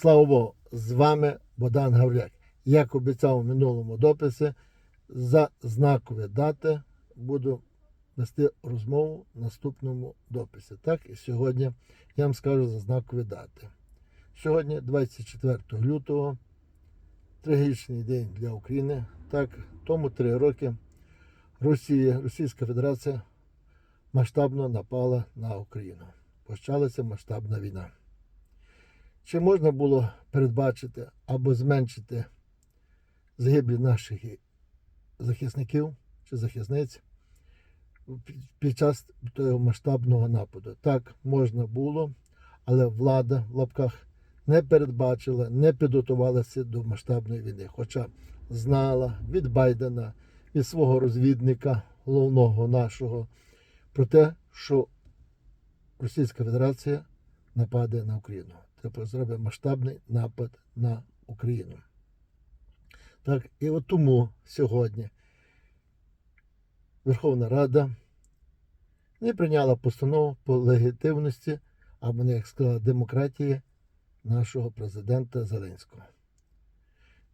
Слава Богу, з вами Богдан Гавряк. Як обіцяв у минулому дописі, за знакові дати буду вести розмову в наступному дописі. Так, і сьогодні я вам скажу за знакові дати. Сьогодні, 24 лютого, трагічний день для України. Так, тому три роки Росія, Російська Федерація масштабно напала на Україну. Почалася масштабна війна. Чи можна було передбачити або зменшити загиблі наших захисників чи захисниць під час того масштабного нападу? Так, можна було, але влада в лапках не передбачила, не підготувалася до масштабної війни. Хоча знала від Байдена, від свого розвідника, головного нашого, про те, що Російська Федерація нападе на Україну. Тобто зробить масштабний напад на Україну. Так, і от тому сьогодні Верховна Рада не прийняла постанову по легітимності, або як сказала, демократії нашого президента Зеленського.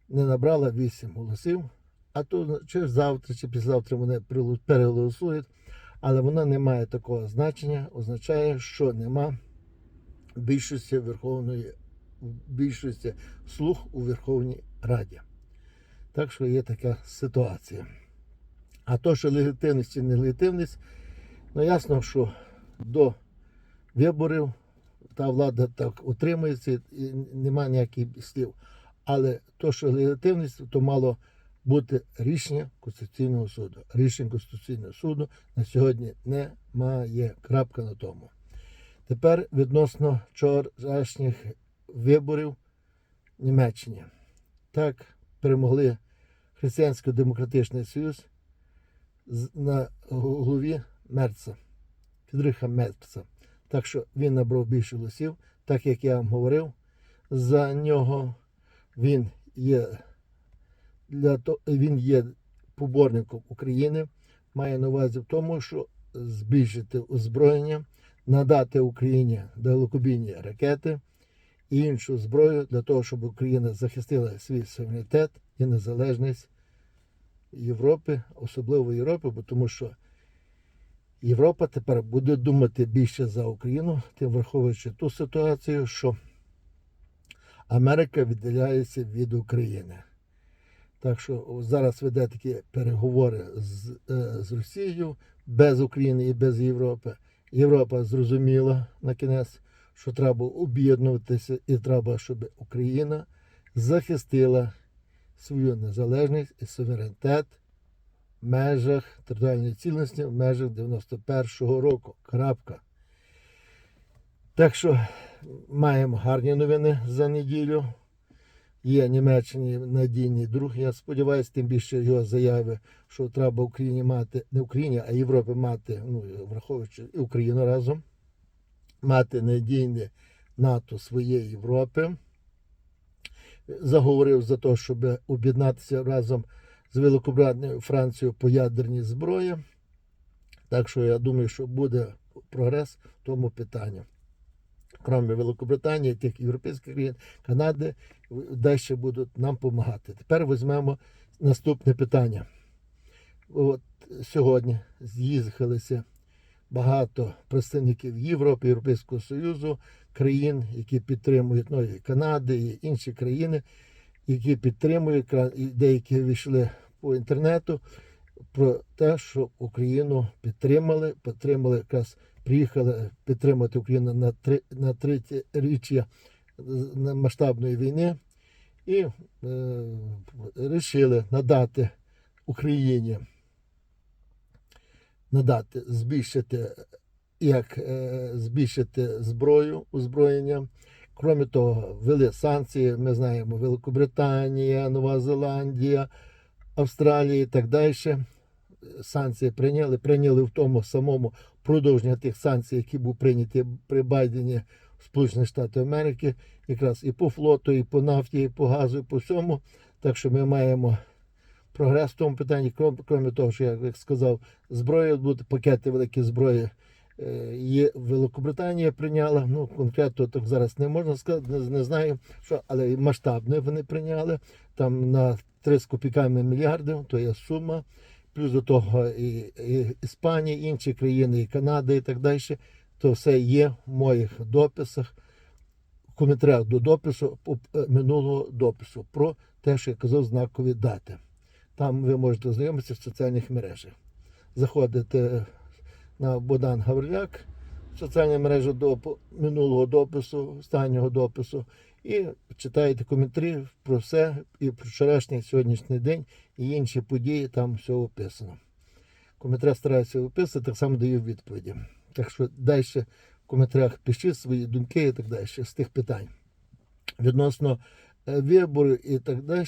Не набрала 8 голосів, а то чи завтра, чи післязавтра вони переголосують, але вона не має такого значення, означає, що нема більшості Верховної більшості слух у Верховній Раді. Так що є така ситуація. А то, що легітимність чи нелегітимність, ну ясно, що до виборів та влада так утримується і немає ніяких слів. Але то, що легітимність, то мало бути рішення Конституційного суду. Рішень Конституційного суду на сьогодні немає. Крапка на тому. Тепер відносно вчорашніх виборів в Німеччині. Так перемогли Християнсько-Демократичний Союз на голові Мерца, Фідриха Мерца. Так що він набрав більше голосів, так як я вам говорив, за нього він є для того, він є поборником України, має на увазі в тому, що збільшити озброєння, надати Україні далекобійні ракети і іншу зброю для того, щоб Україна захистила свій суверенітет і незалежність Європи, особливо Європи, бо тому що Європа тепер буде думати більше за Україну, тим враховуючи ту ситуацію, що Америка віддаляється від України. Так що зараз веде такі переговори з, е, з Росією без України і без Європи. Європа зрозуміла на кінець, що треба об'єднуватися і треба, щоб Україна захистила свою незалежність і суверенітет в межах територіальної цілісності в межах 91-го року. Крапка. Так що маємо гарні новини за неділю. Є Німеччині надійний друг. Я сподіваюся, тим більше його заяви, що треба Україні мати, не Україні, а Європі мати, ну враховуючи і Україну разом, мати надійне НАТО своєї Європи. Заговорив за те, щоб об'єднатися разом з Великобританією Францією по ядерній зброї. Так що я думаю, що буде прогрес в тому питанні. Крім Великобританії, тих європейських країн, Канади, далі будуть нам допомагати. Тепер візьмемо наступне питання. От сьогодні з'їхалися багато представників Європи, Європейського Союзу, країн, які підтримують ну, і Канади і інші країни, які підтримують, і деякі вийшли по інтернету про те, що Україну підтримали, підтримали якраз приїхали підтримати Україну на три на третє річчя масштабної війни і е, вирішили надати Україні надати збільшити як е, збільшити зброю озброєння. Крім того, ввели санкції. Ми знаємо Великобританія, Нова Зеландія, Австралія і так далі. Санкції прийняли, прийняли в тому самому продовження тих санкцій, які був прийняті при Байдені Сполучених Штатів Америки, якраз і по флоту, і по нафті, і по газу, і по всьому. Так що ми маємо прогрес в тому питанні, крім, крім того, що як сказав, зброя будуть пакети великі зброї Е, Є Великобританія прийняла, ну конкретно так зараз не можна сказати, не, не знаю, що, але масштабне вони прийняли. Там на 3 з копійками мільярдів, то є сума. Плюс до того і, і Іспанія, і інші країни, і Канада, і так далі. То все є в моїх дописах, в коментарях до допису е, минулого допису про те, що я казав знакові дати. Там ви можете ознайомитися в соціальних мережах. Заходите на Богдан Гавриляк, соціальні мережі до минулого допису, останнього допису, і читаєте коментарі про все, і про вчорашній сьогоднішній день, і інші події, там все описано. Коментарі стараюся описати, так само даю відповіді. Так що далі в коментарях пишіть свої думки і так далі з тих питань. Відносно е, виборів і так далі,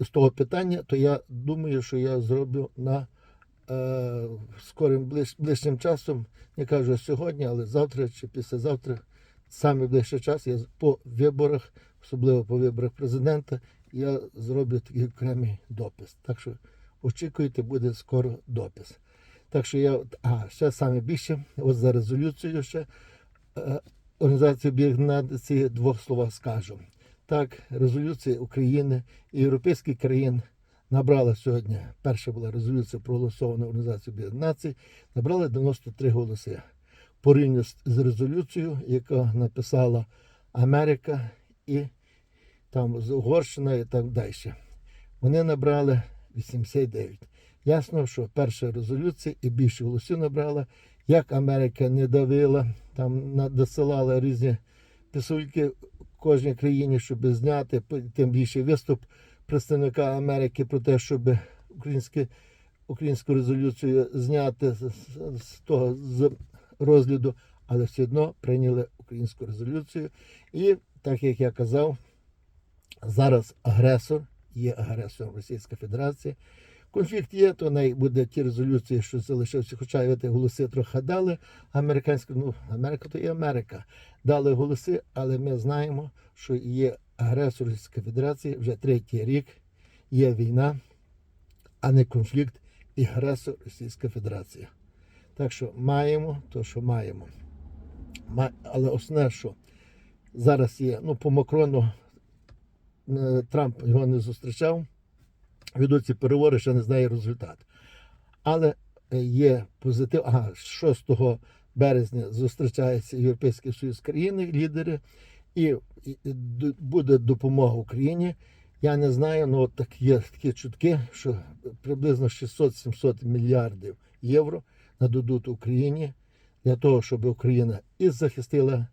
з того питання, то я думаю, що я зроблю на е, скорим ближ, ближчим часом, не кажу сьогодні, але завтра чи післязавтра, саме ближчий час, я по виборах, особливо по виборах президента, я зроблю такий окремий допис. Так що очікуйте, буде скоро допис. Так що я, а, ще саме більше, ось за резолюцією ще е, Організації Об'єднаних Націй двох слова скажу. Так, резолюція України і європейських країн набрала сьогодні. Перша була резолюція проголосована Організацією Об'єднаних набрала 93 голоси. Порівняно з- резолюцією, яка написала Америка і там з Угорщина і так далі. Вони набрали 89. Ясно, що перша резолюція і більше голосів набрала. Як Америка не давила, там надосилала різні писульки кожній країні, щоб зняти, тим більше виступ представника Америки про те, щоб українське, українську резолюцію зняти з того з розгляду, але все одно прийняли українську резолюцію. І так як я казав, зараз агресор є агресором Російська Федерація. Конфлікт є, то най буде ті резолюції, що залишилися, хоча ви голоси трохи дали. Американська, ну, Америка то і Америка. Дали голоси, але ми знаємо, що є агресор Російської Федерації вже третій рік, є війна, а не конфлікт і агресор Російська Федерація. Так що маємо то, що маємо. Але основне, що зараз є, ну, по Макрону е, Трамп його не зустрічав ведуться переговори, ще не знає результат. Але е, є позитив. Ага, 6 березня зустрічається Європейський Союз країни, лідери, і, буде допомога Україні. Я не знаю, але от так є такі чутки, що приблизно 600-700 мільярдів євро нададуть Україні для того, щоб Україна і захистила,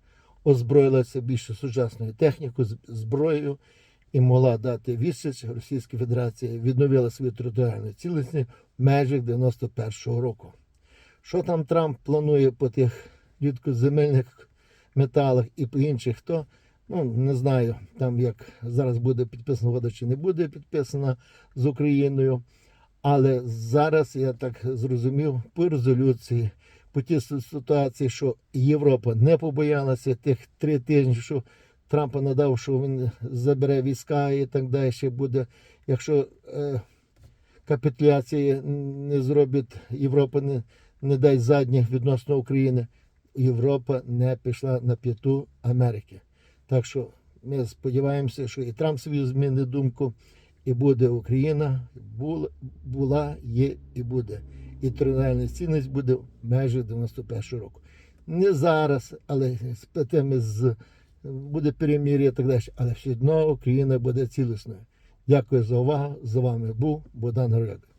озброїлася більше сучасною технікою, зброєю і могла дати відсіч Російській Федерації, відновила свою територіальну цілісність в межах 91-го року. Що там Трамп планує по тих рідкоземельних металах і по інших, то ну не знаю, там як зараз буде підписана угода чи не буде підписана з Україною. Але зараз я так зрозумів по резолюції, по тій ситуації, що Європа не побоялася тих три тижні, що Трампа надав, що він забере війська і так далі буде. Якщо е, капітуляції не зробить, Європа не, не дасть задніх відносно України, Європа не пішла на п'яту Америки. Так що ми сподіваємося, що і Трамп свою змінить думку, і буде Україна, була, є і буде. І тринальна цінність буде майже межах 91 року. Не зараз, але з буде перемір'я і так далі. Але все одно Україна буде цілісною. Дякую за увагу. З вами був Богдан Горяк.